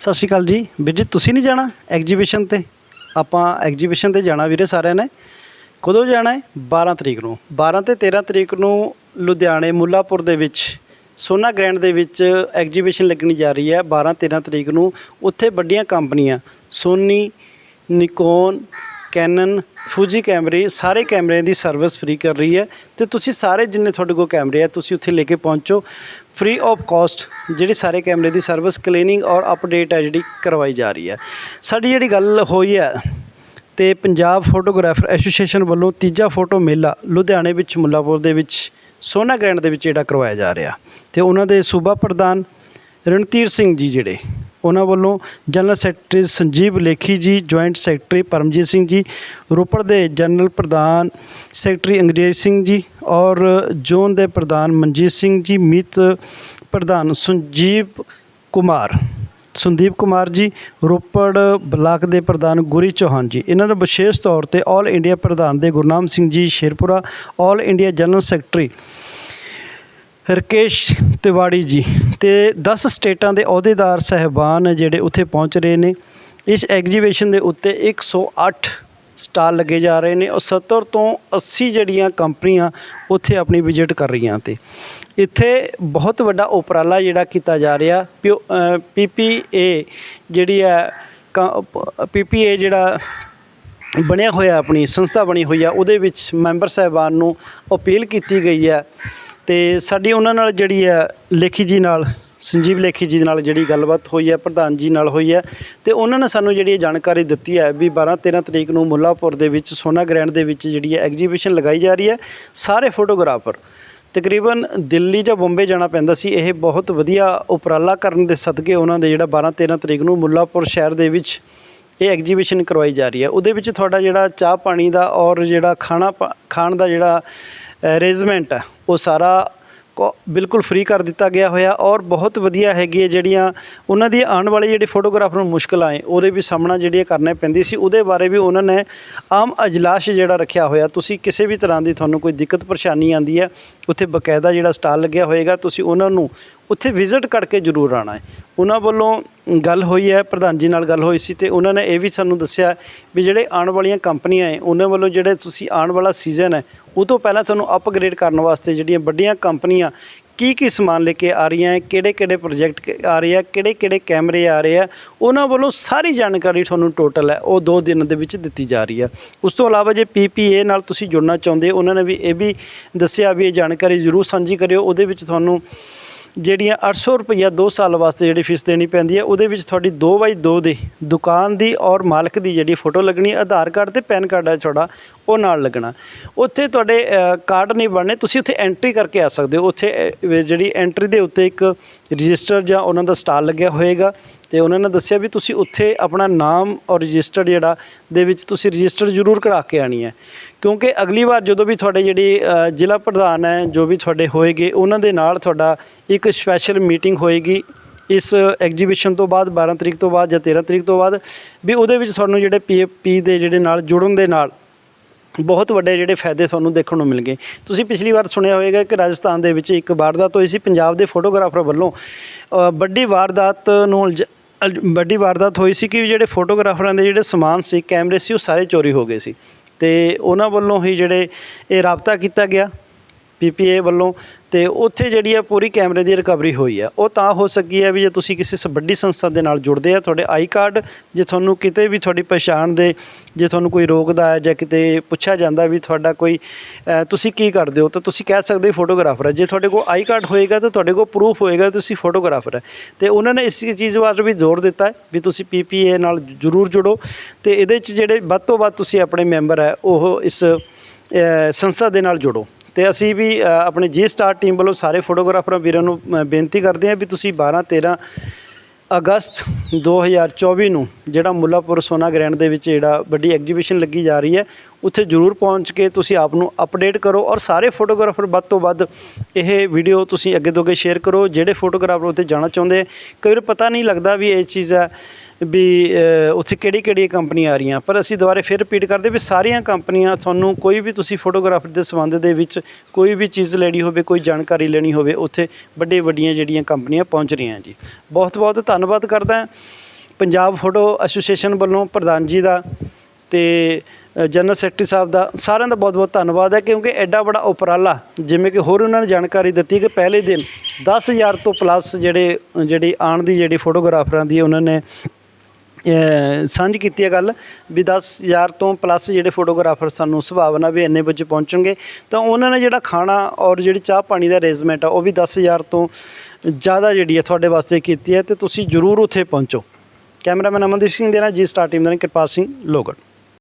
ਸਤਿ ਸ਼੍ਰੀ ਅਕਾਲ ਜੀ। ਵੀਰ ਜੀ, ਤੁਸੀਂ ਨਹੀਂ ਜਾਣਾ ਐਗਜੀਬਿਸ਼ਨ ਤੇ? ਆਪਾਂ ਐਗਜੀਬਿਸ਼ਨ ਤੇ ਜਾਣਾ ਵੀਰੇ ਸਾਰਿਆਂ ਨੇ। ਕਦੋਂ ਜਾਣਾ ਹੈ? 12 ਤਰੀਕ ਨੂੰ। 12 ਤੇ 13 ਤਰੀਕ ਨੂੰ ਲੁਧਿਆਣੇ ਮੁੱਲਾਪੁਰ ਦੇ ਵਿੱਚ, ਸੋਨਾ ਗ੍ਰੈਂਡ ਦੇ ਵਿੱਚ ਐਗਜੀਬਿਸ਼ਨ ਲੱਗਣੀ ਜਾ ਰਹੀ ਹੈ। 12 13 ਤਰੀਕ ਨੂੰ ਉੱਥੇ ਵੱਡੀਆਂ ਕੰਪਨੀਆਂ, ਸੋਨੀ, ਨਿਕੋਨ, ਕੈਨਨ ਫੂਜੀ ਕੈਮਰੇ ਸਾਰੇ ਕੈਮਰਿਆਂ ਦੀ ਸਰਵਿਸ ਫ੍ਰੀ ਕਰ ਰਹੀ ਹੈ। ਤੇ ਤੁਸੀਂ ਸਾਰੇ ਜਿੰਨੇ ਤੁਹਾਡੇ ਕੋਲ ਕੈਮਰੇ ਆ, ਤੁਸੀਂ ਉੱਥੇ ਲੈ ਕੇ ਪਹੁੰਚੋ। ਫ੍ਰੀ ਆਫ ਕਾਸਟ ਜਿਹੜੀ ਸਾਰੇ ਕੈਮਰੇ ਦੀ ਸਰਵਿਸ ਕਲੀਨਿੰਗ ਔਰ ਅਪਡੇਟ ਹੈ ਜਿਹੜੀ ਕਰਵਾਈ ਜਾ ਰਹੀ ਹੈ। ਸਾਡੀ ਜਿਹੜੀ ਗੱਲ ਹੋਈ ਹੈ ਤੇ ਪੰਜਾਬ ਫੋਟੋਗ੍ਰਾਫਰ ਐਸੋਸੀਏਸ਼ਨ ਵੱਲੋਂ ਤੀਜਾ ਫੋਟੋ ਮੇਲਾ ਲੁਧਿਆਣੇ ਵਿੱਚ, ਮੁੱਲਾਪੁਰ ਦੇ ਵਿੱਚ, ਸੋਨਾ ਗ੍ਰੈਂਡ ਦੇ ਵਿੱਚ ਜਿਹੜਾ ਕਰਵਾਇਆ ਜਾ ਰਿਹਾ। ਤੇ ਉਹਨਾਂ ਦੇ ਸੂਬਾ ਪ੍ਰਧਾਨ ਰਣਧੀਰ ਸਿੰਘ ਜੀ ਜਿਹੜੇ ਉਹਨਾਂ ਵੱਲੋਂ ਜਨਰਲ ਸੈਕਟਰੀ ਸੰਜੀਵ ਲੇਖੀ ਜੀ, ਜੁਆਇੰਟ ਸੈਕਟਰੀ ਪਰਮਜੀਤ ਸਿੰਘ ਜੀ, ਰੋਪੜ ਦੇ ਜਨਰਲ ਪ੍ਰਧਾਨ ਸੈਕਟਰੀ ਅੰਗਰੇਜ਼ ਸਿੰਘ ਜੀ ਔਰ ਜ਼ੋਨ ਦੇ ਪ੍ਰਧਾਨ ਮਨਜੀਤ ਸਿੰਘ ਜੀ, ਮੀਤ ਪ੍ਰਧਾਨ ਸੰਜੀਵ ਕੁਮਾਰ, ਸੰਦੀਪ ਕੁਮਾਰ ਜੀ, ਰੋਪੜ ਬਲਾਕ ਦੇ ਪ੍ਰਧਾਨ ਗੁਰੀ ਚੌਹਾਨ ਜੀ। ਇਹਨਾਂ ਦਾ ਵਿਸ਼ੇਸ਼ ਤੌਰ ਤੇ ਆਲ ਇੰਡੀਆ ਪ੍ਰਧਾਨ ਦੇ Gurnam Singh ji Sherpura all India general secretary Rakesh Tiwari ji ਤੇ 10 ਸਟੇਟਾਂ ਦੇ ਅਹੁਦੇਦਾਰ ਸਹਿਬਾਨ ਜਿਹੜੇ ਉੱਥੇ ਪਹੁੰਚ ਰਹੇ ਨੇ। ਇਸ ਐਗਜੀਬਿਸ਼ਨ ਦੇ ਉੱਤੇ 108 ਸਟਾਲ ਲੱਗੇ ਜਾ ਰਹੇ ਨੇ ਔਰ 70 ਤੋਂ 80 ਜਿਹੜੀਆਂ ਕੰਪਨੀਆਂ ਉੱਥੇ ਆਪਣੀ ਵਿਜ਼ਿਟ ਕਰ ਰਹੀਆਂ ਤੇ। ਇੱਥੇ ਬਹੁਤ ਵੱਡਾ ਉਪਰਾਲਾ ਜਿਹੜਾ ਕੀਤਾ ਜਾ ਰਿਹਾ ਪੀਪੀਏ ਜਿਹੜੀ ਹੈ ਪੀਪੀਏ ਜਿਹੜਾ ਬਣਿਆ ਹੋਇਆ ਆਪਣੀ ਸੰਸਥਾ ਬਣੀ ਹੋਈ ਆ, ਉਹਦੇ ਵਿੱਚ ਮੈਂਬਰ ਸਾਹਿਬਾਨ ਨੂੰ ਅਪੀਲ ਕੀਤੀ ਗਈ ਹੈ ਤੇ ਸਾਡੀ ਉਹਨਾਂ ਨਾਲ ਜਿਹੜੀ ਹੈ ਲੇਖੀ ਜੀ ਨਾਲ, ਸੰਜੀਵ ਲੇਖੀ ਜੀ ਨਾਲ ਜਿਹੜੀ ਗੱਲਬਾਤ ਹੋਈ ਹੈ ਪ੍ਰਧਾਨ ਜੀ ਨਾਲ ਹੋਈ ਹੈ ਤੇ ਉਹਨਾਂ ਨੇ ਸਾਨੂੰ ਜਿਹੜੀ ਇਹ ਜਾਣਕਾਰੀ ਦਿੱਤੀ ਹੈ ਵੀ 12 13 ਤਰੀਕ ਨੂੰ ਮੁੱਲਾਪੁਰ ਦੇ ਵਿੱਚ, ਸੋਨਾ ਗ੍ਰੈਂਡ ਦੇ ਵਿੱਚ ਜਿਹੜੀ ਹੈ ਐਗਜੀਬਿਸ਼ਨ ਲਗਾਈ ਜਾ ਰਹੀ ਹੈ ਸਾਰੇ ਫੋਟੋਗ੍ਰਾਫਰ ਤਕਰੀਬਨ ਦਿੱਲੀ ਜਾਂ ਬੰਬੇ ਜਾਣਾ ਪੈਂਦਾ ਸੀ, ਇਹ ਬਹੁਤ ਵਧੀਆ ਉਪਰਾਲਾ ਕਰਨ ਦੇ ਸਦਕੇ ਉਹਨਾਂ ਦੇ ਜਿਹੜਾ 12 13 ਤਰੀਕ ਨੂੰ ਮੁੱਲਾਪੁਰ ਸ਼ਹਿਰ ਦੇ ਵਿੱਚ ਇਹ ਐਗਜੀਬਿਸ਼ਨ ਕਰਵਾਈ ਜਾ ਰਹੀ ਹੈ ਉਹਦੇ ਵਿੱਚ ਤੁਹਾਡਾ ਜਿਹੜਾ ਚਾਹ ਪਾਣੀ ਦਾ ਔਰ ਜਿਹੜਾ ਖਾਣਾ ਪਾ- ਖਾਣ ਦਾ ਜਿਹੜਾ ਅਰੇਂਜਮੈਂਟ ਹੈ, ਉਹ ਸਾਰਾ ਕੋ- ਬਿਲਕੁਲ ਫ੍ਰੀ ਕਰ ਦਿੱਤਾ ਗਿਆ ਹੋਇਆ ਔਰ ਬਹੁਤ ਵਧੀਆ ਹੈਗੀ ਹੈ ਜਿਹੜੀਆਂ ਉਹਨਾਂ ਦੀ ਆਉਣ ਵਾਲੇ ਜਿਹੜੇ ਫੋਟੋਗ੍ਰਾਫਰ ਨੂੰ ਮੁਸ਼ਕਲ ਆਏ, ਉਹਦੇ ਵੀ ਸਾਹਮਣਾ ਜਿਹੜੀ ਕਰਨਾ ਪੈਂਦੀ ਸੀ, ਉਹਦੇ ਬਾਰੇ ਵੀ ਉਹਨਾਂ ਨੇ ਆਮ ਅਜਲਾਸ ਜਿਹੜਾ ਰੱਖਿਆ ਹੋਇਆ, ਤੁਸੀਂ ਕਿਸੇ ਵੀ ਤਰ੍ਹਾਂ ਦੀ ਤੁਹਾਨੂੰ ਕੋਈ ਦਿੱਕਤ ਪਰੇਸ਼ਾਨੀ ਆਂਦੀ ਹੈ, ਉੱਥੇ ਬਕਾਇਦਾ ਜਿਹੜਾ ਸਟਾਲ ਲੱਗਿਆ ਹੋਏਗਾ, ਤੁਸੀਂ ਉਹਨਾਂ ਨੂੰ ਉੱਥੇ ਵਿਜ਼ਿਟ ਕਰਕੇ ਜ਼ਰੂਰ ਆਉਣਾ ਹੈ। ਉਹਨਾਂ ਵੱਲੋਂ ਗੱਲ ਹੋਈ ਹੈ, ਪ੍ਰਧਾਨ ਜੀ ਨਾਲ ਗੱਲ ਹੋਈ ਸੀ ਤੇ ਉਹਨਾਂ ਨੇ ਇਹ ਵੀ ਸਾਨੂੰ ਦੱਸਿਆ ਵੀ ਜਿਹੜੇ ਆਉਣ ਵਾਲੀਆਂ ਕੰਪਨੀਆਂ ਹੈ, ਉਹਨਾਂ ਵੱਲੋਂ ਜਿਹੜੇ ਤੁਸੀਂ ਆਉਣ ਵਾਲਾ ਸੀਜ਼ਨ ਹੈ, ਉਹ ਤੋਂ ਪਹਿਲਾਂ ਤੁਹਾਨੂੰ ਅਪਗ੍ਰੇਡ ਕਰਨ ਵਾਸਤੇ ਜਿਹੜੀਆਂ ਵੱਡੀਆਂ ਕੰਪਨੀਆਂ ਕੀ ਕੀ ਸਮਾਨ ਲੈ ਕੇ ਆ ਰਹੀਆਂ ਹੈ, ਕਿਹੜੇ ਕਿਹੜੇ ਪ੍ਰੋਜੈਕਟ ਆ ਰਹੇ ਆ, ਕਿਹੜੇ ਕਿਹੜੇ ਕੈਮਰੇ ਆ ਰਹੇ ਆ, ਉਹਨਾਂ ਵੱਲੋਂ ਸਾਰੀ ਜਾਣਕਾਰੀ ਤੁਹਾਨੂੰ ਟੋਟਲ ਹੈ, ਉਹ 2 ਦਿਨ ਦੇ ਵਿੱਚ ਦਿੱਤੀ ਜਾ ਰਹੀ ਹੈ। ਉਸ ਤੋਂ ਇਲਾਵਾ ਜੇ ਪੀਪੀਏ ਨਾਲ ਤੁਸੀਂ ਜੁੜਨਾ ਚਾਹੁੰਦੇ ਹੋ, ਉਹਨਾਂ ਨੇ ਵੀ ਇਹ ਵੀ ਦੱਸਿਆ ਵੀ ਇਹ ਜਾਣਕਾਰੀ ਜ਼ਰੂਰ ਸਾਂਝੀ ਕਰਿਓ, ਉਹਦੇ ਵਿੱਚ ਤੁਹਾਨੂੰ ਜਿਹੜੀਆਂ 800 ਰੁਪਈਆ 2 ਸਾਲ ਵਾਸਤੇ ਜਿਹੜੀ ਫੀਸ ਦੇਣੀ ਪੈਂਦੀ ਹੈ, ਉਹਦੇ ਵਿੱਚ ਤੁਹਾਡੀ 2x2 ਦੀ ਦੁਕਾਨ ਦੀ ਔਰ ਮਾਲਕ ਦੀ ਜਿਹੜੀ ਫੋਟੋ ਲੱਗਣੀ ਆਧਾਰ ਕਾਰਡ ਤੇ ਪੈਨ ਕਾਰਡ ਹੈ ਤੁਹਾਡਾ ਉਹ ਨਾਲ ਲੱਗਣਾ। ਉੱਥੇ ਤੁਹਾਡੇ ਕਾਰਡ ਨਹੀਂ ਬਣਨੇ, ਤੁਸੀਂ ਉੱਥੇ ਐਂਟਰੀ ਕਰਕੇ ਆ ਸਕਦੇ ਹੋ। ਉੱਥੇ ਜਿਹੜੀ ਐਂਟਰੀ ਦੇ ਉੱਤੇ ਇੱਕ ਰਜਿਸਟਰ ਜਾਂ ਉਹਨਾਂ ਦਾ ਸਟਾਲ ਲੱਗਿਆ ਹੋਏਗਾ। ਤੇ ਉਹਨਾਂ ਨੇ ਦੱਸਿਆ ਵੀ ਤੁਸੀਂ ਉੱਥੇ ਆਪਣਾ ਨਾਮ ਔਰ ਰਜਿਸਟਰ ਜਿਹੜਾ ਦੇ ਵਿੱਚ ਤੁਸੀਂ ਰਜਿਸਟਰ ਜ਼ਰੂਰ ਕਰਾ ਕੇ ਆਣੀ ਹੈ। ਕਿਉਂਕਿ ਅਗਲੀ ਵਾਰ ਜਦੋਂ ਵੀ ਤੁਹਾਡੇ ਜਿਹੜੀ ਜ਼ਿਲ੍ਹਾ ਪ੍ਰਧਾਨ ਹੈ, ਜੋ ਵੀ ਤੁਹਾਡੇ ਹੋਏਗੇ, ਉਹਨਾਂ ਦੇ ਨਾਲ ਤੁਹਾਡਾ ਇੱਕ ਸਪੈਸ਼ਲ ਮੀਟਿੰਗ ਹੋਏਗੀ ਇਸ ਐਗਜੀਬਿਸ਼ਨ ਤੋਂ ਬਾਅਦ 12 ਤਰੀਕ ਤੋਂ ਬਾਅਦ ਜਾਂ 13 ਤਰੀਕ ਤੋਂ ਬਾਅਦ, ਵੀ ਉਹਦੇ ਵਿੱਚ ਤੁਹਾਨੂੰ ਜਿਹੜੇ ਪੀਏਪੀ ਦੇ ਜਿਹੜੇ ਨਾਲ ਜੁੜਨ ਦੇ ਨਾਲ ਬਹੁਤ ਵੱਡੇ ਜਿਹੜੇ ਫਾਇਦੇ ਤੁਹਾਨੂੰ ਦੇਖਣ ਨੂੰ ਮਿਲ ਗਏ। ਤੁਸੀਂ ਪਿਛਲੀ ਵਾਰ ਸੁਣਿਆ ਹੋਵੇਗਾ ਕਿ ਰਾਜਸਥਾਨ ਦੇ ਵਿੱਚ ਇੱਕ ਵਾਰਦਾਤ ਹੋਈ ਸੀ। ਪੰਜਾਬ ਦੇ ਫੋਟੋਗ੍ਰਾਫਰ ਵੱਲੋਂ ਵੱਡੀ ਵਾਰਦਾਤ ਨੂੰ ਉਲਝ- ਅਲ- ਵੱਡੀ ਵਾਰਦਾਤ ਹੋਈ ਸੀ ਕਿ ਜਿਹੜੇ ਫੋਟੋਗ੍ਰਾਫਰਾਂ ਦੇ ਜਿਹੜੇ ਸਮਾਨ ਸੀ, ਕੈਮਰੇ ਸੀ, ਉਹ ਸਾਰੇ ਚੋਰੀ ਹੋ ਗਏ ਸੀ। ਤੇ ਉਹਨਾਂ ਵੱਲੋਂ ਹੀ ਜਿਹੜੇ ਇਹ ਰਾਬਤਾ ਕੀਤਾ ਗਿਆ। ਪੀਪੀਏ ਵੱਲੋਂ ਤੇ ਉੱਥੇ ਜਿਹੜੀ ਹੈ ਪੂਰੀ ਕੈਮਰੇ ਦੀ ਰਿਕਵਰੀ ਹੋਈ ਹੈ ਉਹ ਤਾਂ ਹੋ ਸਕੀ ਹੈ ਵੀ ਜੇ ਤੁਸੀਂ ਕਿਸੇ ਵੱਡੀ ਸੰਸਥਾ ਦੇ ਨਾਲ ਜੁੜਦੇ ਆ, ਤੁਹਾਡੇ ਆਈ ਕਾਰਡ, ਜੇ ਤੁਹਾਨੂੰ ਕਿਤੇ ਵੀ ਤੁਹਾਡੀ ਪਛਾਣ ਦੇ, ਜੇ ਤੁਹਾਨੂੰ ਕੋਈ ਰੋਕਦਾ ਹੈ ਜਾਂ ਕਿਤੇ ਪੁੱਛਿਆ ਜਾਂਦਾ ਵੀ ਤੁਹਾਡਾ ਕੋਈ ਤੁਸੀਂ ਕੀ ਕਰਦੇ ਹੋ, ਤਾਂ ਤੁਸੀਂ ਕਹਿ ਸਕਦੇ ਫੋਟੋਗ੍ਰਾਫਰ ਹੈ ਜੇ ਤੁਹਾਡੇ ਕੋਲ ਆਈ ਕਾਰਡ ਹੋਏਗਾ ਤਾਂ ਤੁਹਾਡੇ ਕੋਲ ਪ੍ਰੂਫ ਹੋਏਗਾ ਤੁਸੀਂ ਫੋਟੋਗ੍ਰਾਫਰ ਹੈ ਤੇ ਉਹਨਾਂ ਨੇ ਇਸ ਚੀਜ਼ ਬਾਰੇ ਵੀ ਜ਼ੋਰ ਦਿੱਤਾ ਹੈ ਵੀ ਤੁਸੀਂ ਪੀਪੀਏ ਨਾਲ ਜ਼ਰੂਰ ਜੁੜੋ ਤੇ ਇਹਦੇ 'ਚ ਜਿਹੜੇ ਵੱਧ ਤੋਂ ਵੱਧ ਤੁਸੀਂ ਆਪਣੇ ਮੈਂਬਰ ਹੈ ਉਹ ਇਸ ਸੰਸਥਾ ਦੇ ਨਾਲ ਜੁੜੋ। ਤੇ ਅਸੀਂ ਵੀ ਆਪਣੇ ਜੀ ਸਟਾਰ ਟੀਮ ਵੱਲੋਂ ਸਾਰੇ ਫੋਟੋਗ੍ਰਾਫਰਾਂ ਵੀਰਾਂ ਨੂੰ ਬੇਨਤੀ ਕਰਦੇ ਹਾਂ ਵੀ ਤੁਸੀਂ 12 13 ਅਗਸਤ 2024 ਨੂੰ ਜਿਹੜਾ ਮੁੱਲਾਪੁਰ ਸੋਨਾ ਗ੍ਰੈਂਡ ਦੇ ਵਿੱਚ ਜਿਹੜਾ ਵੱਡੀ ਐਗਜੀਬਿਸ਼ਨ ਲੱਗੀ ਜਾ ਰਹੀ ਹੈ, ਉੱਥੇ ਜ਼ਰੂਰ ਪਹੁੰਚ ਕੇ ਤੁਸੀਂ ਆਪ ਨੂੰ ਅਪਡੇਟ ਕਰੋ ਔਰ ਸਾਰੇ ਫੋਟੋਗ੍ਰਾਫਰ ਵੱਧ ਤੋਂ ਵੱਧ ਇਹ ਵੀਡੀਓ ਤੁਸੀਂ ਅੱਗੇ ਤੋਂ ਅੱਗੇ ਸ਼ੇਅਰ ਕਰੋ, ਜਿਹੜੇ ਫੋਟੋਗ੍ਰਾਫਰ ਉੱਥੇ ਜਾਣਾ ਚਾਹੁੰਦੇ ਕਈ ਵਾਰ ਪਤਾ ਨਹੀਂ ਲੱਗਦਾ ਵੀ ਇਹ ਚੀਜ਼ ਹੈ ਵੀ ਉੱਥੇ ਕਿਹੜੀ ਕਿਹੜੀ ਕੰਪਨੀਆਂ ਆ ਰਹੀਆਂ। ਪਰ ਅਸੀਂ ਦੁਬਾਰੇ ਫਿਰ ਰਿਪੀਟ ਕਰਦੇ ਵੀ ਸਾਰੀਆਂ ਕੰਪਨੀਆਂ ਤੁਹਾਨੂੰ ਕੋਈ ਵੀ ਤੁਸੀਂ ਫੋਟੋਗ੍ਰਾਫਰ ਦੇ ਸੰਬੰਧ ਦੇ ਵਿੱਚ ਕੋਈ ਵੀ ਚੀਜ਼ ਲੈਣੀ ਹੋਵੇ, ਕੋਈ ਜਾਣਕਾਰੀ ਲੈਣੀ ਹੋਵੇ, ਉੱਥੇ ਵੱਡੇ ਵੱਡੀਆਂ ਜਿਹੜੀਆਂ ਕੰਪਨੀਆਂ ਪਹੁੰਚ ਰਹੀਆਂ ਜੀ। ਬਹੁਤ ਬਹੁਤ ਧੰਨਵਾਦ ਕਰਦਾ ਪੰਜਾਬ ਫੋਟੋ ਐਸੋਸੀਏਸ਼ਨ ਵੱਲੋਂ ਪ੍ਰਧਾਨ ਜੀ ਦਾ ਤੇ ਜਨਰਲ ਸੈਕਟਰੀ ਸਾਹਿਬ ਦਾ। ਸਾਰਿਆਂ ਦਾ ਬਹੁਤ-ਬਹੁਤ ਧੰਨਵਾਦ ਹੈ ਕਿਉਂਕਿ ਐਡਾ ਬੜਾ ਉਪਰਾਲਾ, ਜਿਵੇਂ ਕਿ ਹੋਰ ਉਹਨਾਂ ਨੇ ਜਾਣਕਾਰੀ ਦਿੱਤੀ ਕਿ ਪਹਿਲੇ ਦਿਨ 10000 ਤੋਂ ਪਲੱਸ ਜਿਹੜੇ ਜਿਹੜੀ ਆਉਣ ਦੀ ਜਿਹੜੀ ਫੋਟੋਗ੍ਰਾਫਰਾਂ ਦੀ ਉਹਨਾਂ ਨੇ ਸਾਂਝੀ ਕੀਤੀ ਹੈ ਗੱਲ ਵੀ 10000 ਤੋਂ ਪਲੱਸ ਜਿਹੜੇ ਫੋਟੋਗ੍ਰਾਫਰ ਸਾਨੂੰ ਸੁਭਾਵਨਾ ਵੀ ਇੰਨੇ ਵਜੇ ਪਹੁੰਚਣਗੇ, ਤਾਂ ਉਹਨਾਂ ਨੇ ਜਿਹੜਾ ਖਾਣਾ ਔਰ ਜਿਹੜੀ ਚਾਹ ਪਾਣੀ ਦਾ ਅਰੇਂਜਮੈਂਟ ਆ, ਉਹ ਵੀ 10000 ਤੋਂ ਜ਼ਿਆਦਾ ਜਿਹੜੀ ਹੈ ਤੁਹਾਡੇ ਵਾਸਤੇ ਕੀਤੀ ਹੈ ਤੇ ਤੁਸੀਂ ਜ਼ਰੂਰ ਉੱਥੇ ਪਹੁੰਚੋ। ਕੈਮਰਾਮੈਨ ਅਮਨਦੀਪ ਸਿੰਘ ਦੇ ਨਾਲ ਜੀ, ਸਟਾਰ ਟੀਮ ਦੇ ਨਾਲ ਕਿਰਪਾਲ ਸਿੰਘ ਲੋਗੜ।